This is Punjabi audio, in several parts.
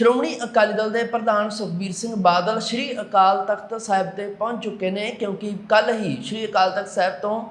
ਸ਼੍ਰੋਮਣੀ ਅਕਾਲੀ ਦਲ ਦੇ ਪ੍ਰਧਾਨ ਸੁਖਬੀਰ ਸਿੰਘ ਬਾਦਲ ਸ੍ਰੀ ਅਕਾਲ ਤਖਤ ਸਾਹਿਬ ਤੇ ਪਹੁੰਚ ਚੁੱਕੇ ਨੇ ਕਿਉਂਕਿ ਕੱਲ ਹੀ ਸ੍ਰੀ ਅਕਾਲ ਤਖਤ ਸਾਹਿਬ ਤੋਂ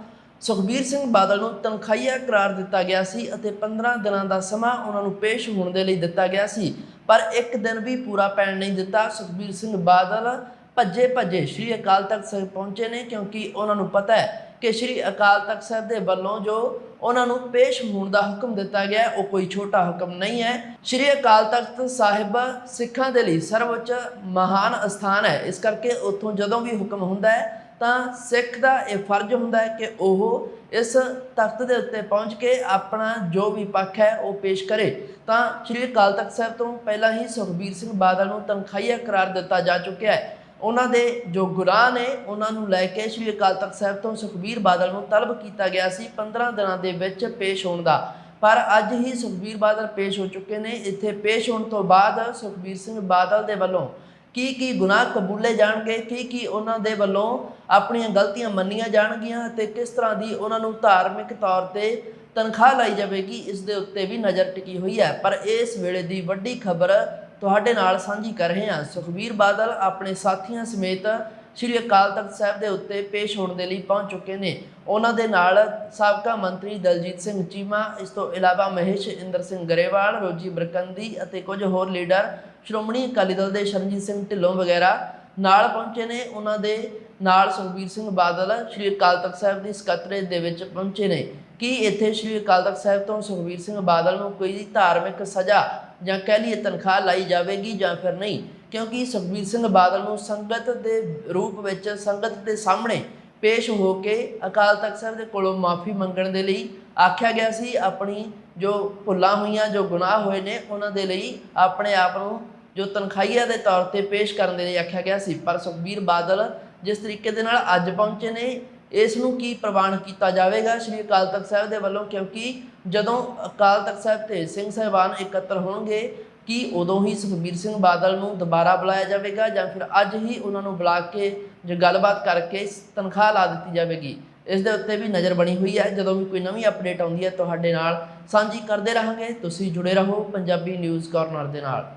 ਸੁਖਬੀਰ ਸਿੰਘ ਬਾਦਲ ਨੂੰ ਤਨਖਾਹੀਆ ਕਰਾਰ ਦਿੱਤਾ ਗਿਆ ਸੀ ਅਤੇ 15 ਦਿਨਾਂ ਦਾ ਸਮਾਂ ਉਹਨਾਂ ਨੂੰ ਪੇਸ਼ ਹੋਣ ਦੇ ਲਈ ਦਿੱਤਾ ਗਿਆ ਸੀ। ਪਰ ਇੱਕ ਦਿਨ ਵੀ ਪੂਰਾ ਪੈਣ ਨਹੀਂ ਦਿੱਤਾ। ਸੁਖਬੀਰ ਸਿੰਘ ਬਾਦਲ ਭੱਜੇ ਭੱਜੇ ਸ੍ਰੀ ਅਕਾਲ ਤਖਤ ਸਾਹਿਬ ਪਹੁੰਚੇ ਨੇ ਕਿਉਂਕਿ ਉਹਨਾਂ ਨੂੰ ਪਤਾ ਹੈ ਕਿ ਸ੍ਰੀ ਅਕਾਲ ਤਖਤ ਸਾਹਿਬ ਦੇ ਵੱਲੋਂ ਜੋ ਉਹਨਾਂ ਨੂੰ ਪੇਸ਼ ਹੋਣ ਦਾ ਹੁਕਮ ਦਿੱਤਾ ਗਿਆ ਉਹ ਕੋਈ ਛੋਟਾ ਹੁਕਮ ਨਹੀਂ ਹੈ। ਸ੍ਰੀ ਅਕਾਲ ਤਖਤ ਸਾਹਿਬ ਸਿੱਖਾਂ ਦੇ ਲਈ ਸਰਵਉੱਚ ਮਹਾਨ ਅਸਥਾਨ ਹੈ। ਇਸ ਕਰਕੇ ਉੱਥੋਂ ਜਦੋਂ ਵੀ ਹੁਕਮ ਹੁੰਦਾ ਹੈ, ਤਾਂ ਸਿੱਖ ਦਾ ਇਹ ਫਰਜ਼ ਹੁੰਦਾ ਹੈ ਕਿ ਉਹ ਇਸ ਤਖਤ ਦੇ ਉੱਤੇ ਪਹੁੰਚ ਕੇ ਆਪਣਾ ਜੋ ਵੀ ਪੱਖ ਹੈ, ਉਹ ਪੇਸ਼ ਕਰੇ। ਤਾਂ ਸ੍ਰੀ ਅਕਾਲ ਤਖਤ ਸਾਹਿਬ ਤੋਂ ਪਹਿਲਾਂ ਹੀ ਸੁਖਬੀਰ ਸਿੰਘ ਬਾਦਲ ਨੂੰ ਤਨਖਾਹੀਆ ਕਰਾਰ ਦਿੱਤਾ ਜਾ ਚੁੱਕਿਆ ਹੈ। ਉਹਨਾਂ ਦੇ ਜੋ ਗੁਨਾਹ ਨੇ, ਉਹਨਾਂ ਨੂੰ ਲੈ ਕੇ ਸ੍ਰੀ ਅਕਾਲ ਤਖਤ ਸਾਹਿਬ ਤੋਂ ਸੁਖਬੀਰ ਬਾਦਲ ਨੂੰ ਤਲਬ ਕੀਤਾ ਗਿਆ ਸੀ 15 ਦਿਨਾਂ ਦੇ ਵਿੱਚ ਪੇਸ਼ ਹੋਣ ਦਾ। ਪਰ ਅੱਜ ਹੀ ਸੁਖਬੀਰ ਬਾਦਲ ਪੇਸ਼ ਹੋ ਚੁੱਕੇ ਨੇ। ਇੱਥੇ ਪੇਸ਼ ਹੋਣ ਤੋਂ ਬਾਅਦ ਸੁਖਬੀਰ ਸਿੰਘ ਬਾਦਲ ਦੇ ਵੱਲੋਂ ਕੀ ਕੀ ਗੁਨਾਹ ਕਬੂਲੇ ਜਾਣਗੇ? ਕੀ ਕੀ ਉਹਨਾਂ ਦੇ ਵੱਲੋਂ ਆਪਣੀਆਂ ਗਲਤੀਆਂ ਮੰਨੀਆਂ ਜਾਣਗੀਆਂ ਅਤੇ ਕਿਸ ਤਰ੍ਹਾਂ ਦੀ ਉਹਨਾਂ ਨੂੰ ਧਾਰਮਿਕ ਤੌਰ ਤੇ ਤਨਖਾਹ ਲਾਈ ਜਾਵੇਗੀ, ਇਸ ਦੇ ਉੱਤੇ ਵੀ ਨਜ਼ਰ ਟਿਕੀ ਹੋਈ ਹੈ। ਪਰ ਇਸ ਵੇਲੇ ਦੀ ਵੱਡੀ ਖਬਰ ਤੁਹਾਡੇ ਨਾਲ ਸਾਂਝੀ ਕਰ ਰਹੇ ਹਾਂ। ਸੁਖਬੀਰ ਬਾਦਲ ਆਪਣੇ ਸਾਥੀਆਂ ਸਮੇਤ ਸ੍ਰੀ ਅਕਾਲ ਤਖਤ ਸਾਹਿਬ ਦੇ ਉੱਤੇ ਪੇਸ਼ ਹੋਣ ਦੇ ਲਈ ਪਹੁੰਚ ਚੁੱਕੇ ਨੇ। ਉਹਨਾਂ ਦੇ ਨਾਲ ਸਾਬਕਾ ਮੰਤਰੀ ਦਲਜੀਤ ਸਿੰਘ ਚੀਮਾ, ਇਸ ਤੋਂ ਇਲਾਵਾ ਮਹੇਸ਼ ਇੰਦਰ ਸਿੰਘ ਗਰੇਵਾਲ, ਰੋਜੀ ਬਰਕੰਦੀ ਅਤੇ ਕੁਝ ਹੋਰ ਲੀਡਰ, ਸ਼੍ਰੋਮਣੀ ਅਕਾਲੀ ਦਲ ਦੇ ਸ਼ਰਨਜੀਤ ਸਿੰਘ ਢਿੱਲੋਂ ਵਗੈਰਾ ਨਾਲ ਪਹੁੰਚੇ ਨੇ। ਉਹਨਾਂ ਦੇ ਨਾਲ ਸੁਖਬੀਰ ਸਿੰਘ ਬਾਦਲ ਸ੍ਰੀ ਅਕਾਲ ਤਖਤ ਸਾਹਿਬ ਦੀ ਸਕੱਤਰੇ ਦੇ ਵਿੱਚ ਪਹੁੰਚੇ ਨੇ। ਕੀ ਇੱਥੇ ਸ੍ਰੀ ਅਕਾਲ ਤਖਤ ਸਾਹਿਬ ਤੋਂ ਸੁਖਬੀਰ ਸਿੰਘ ਬਾਦਲ ਨੂੰ ਕੋਈ ਧਾਰਮਿਕ ਸਜ਼ਾ ਜਾਂ ਕਹਿ ਲਈਏ ਤਨਖਾਹ ਲਾਈ ਜਾਵੇਗੀ ਜਾਂ ਫਿਰ ਨਹੀਂ, ਕਿਉਂਕਿ ਸੁਖਬੀਰ ਸਿੰਘ ਬਾਦਲ ਨੂੰ ਸੰਗਤ ਦੇ ਰੂਪ ਵਿੱਚ, ਸੰਗਤ ਦੇ ਸਾਹਮਣੇ ਪੇਸ਼ ਹੋ ਕੇ ਅਕਾਲ ਤਖਤ ਸਾਹਿਬ ਦੇ ਕੋਲੋਂ ਮਾਫੀ ਮੰਗਣ ਦੇ ਲਈ ਆਖਿਆ ਗਿਆ ਸੀ। ਆਪਣੀ ਜੋ ਭੁੱਲਾਂ ਹੋਈਆਂ, ਜੋ ਗੁਨਾਹ ਹੋਏ ਨੇ, ਉਹਨਾਂ ਦੇ ਲਈ ਆਪਣੇ ਆਪ ਨੂੰ ਜੋ ਤਨਖਾਹੀਆ ਦੇ ਤੌਰ ਤੇ ਪੇਸ਼ ਕਰਨ ਦੇ ਲਈ ਆਖਿਆ ਗਿਆ ਸੀ। ਪਰ ਸੁਖਬੀਰ ਬਾਦਲ ਜਿਸ ਤਰੀਕੇ ਦੇ ਨਾਲ ਅੱਜ ਪਹੁੰਚੇ ਨੇ ਇਸ ਨੂੰ ਕੀ ਪ੍ਰਵਾਨ ਕੀਤਾ ਜਾਵੇਗਾ ਸ੍ਰੀ ਅਕਾਲ ਤਖਤ ਸਾਹਿਬ ਦੇ ਵੱਲੋਂ? ਕਿਉਂਕਿ ਜਦੋਂ ਅਕਾਲ ਤਖਤ ਸਾਹਿਬ ਤੇ ਸਿੰਘ ਸਾਹਿਬਾਨ ਇਕੱਤਰ ਹੋਣਗੇ, ਕਿ ਉਦੋਂ ਹੀ ਸੁਖਬੀਰ ਸਿੰਘ ਬਾਦਲ ਨੂੰ ਦੁਬਾਰਾ ਬੁਲਾਇਆ ਜਾਵੇਗਾ ਜਾਂ ਫਿਰ ਅੱਜ ਹੀ ਉਹਨਾਂ ਨੂੰ ਬੁਲਾ ਕੇ ਜੋ ਗੱਲਬਾਤ ਕਰਕੇ ਤਨਖਾਹ ਲਾ ਦਿੱਤੀ ਜਾਵੇਗੀ? ਇਸ ਦੇ ਉੱਤੇ ਵੀ ਨਜ਼ਰ ਬਣੀ ਹੋਈ ਹੈ। ਜਦੋਂ ਵੀ ਕੋਈ ਨਵੀਂ ਅਪਡੇਟ ਆਉਂਦੀ ਹੈ, ਤੁਹਾਡੇ ਨਾਲ ਸਾਂਝੀ ਕਰਦੇ ਰਹਾਂਗੇ। ਤੁਸੀਂ ਜੁੜੇ ਰਹੋ ਪੰਜਾਬੀ ਨਿਊਜ਼ ਕਾਰਨਰ ਦੇ ਨਾਲ।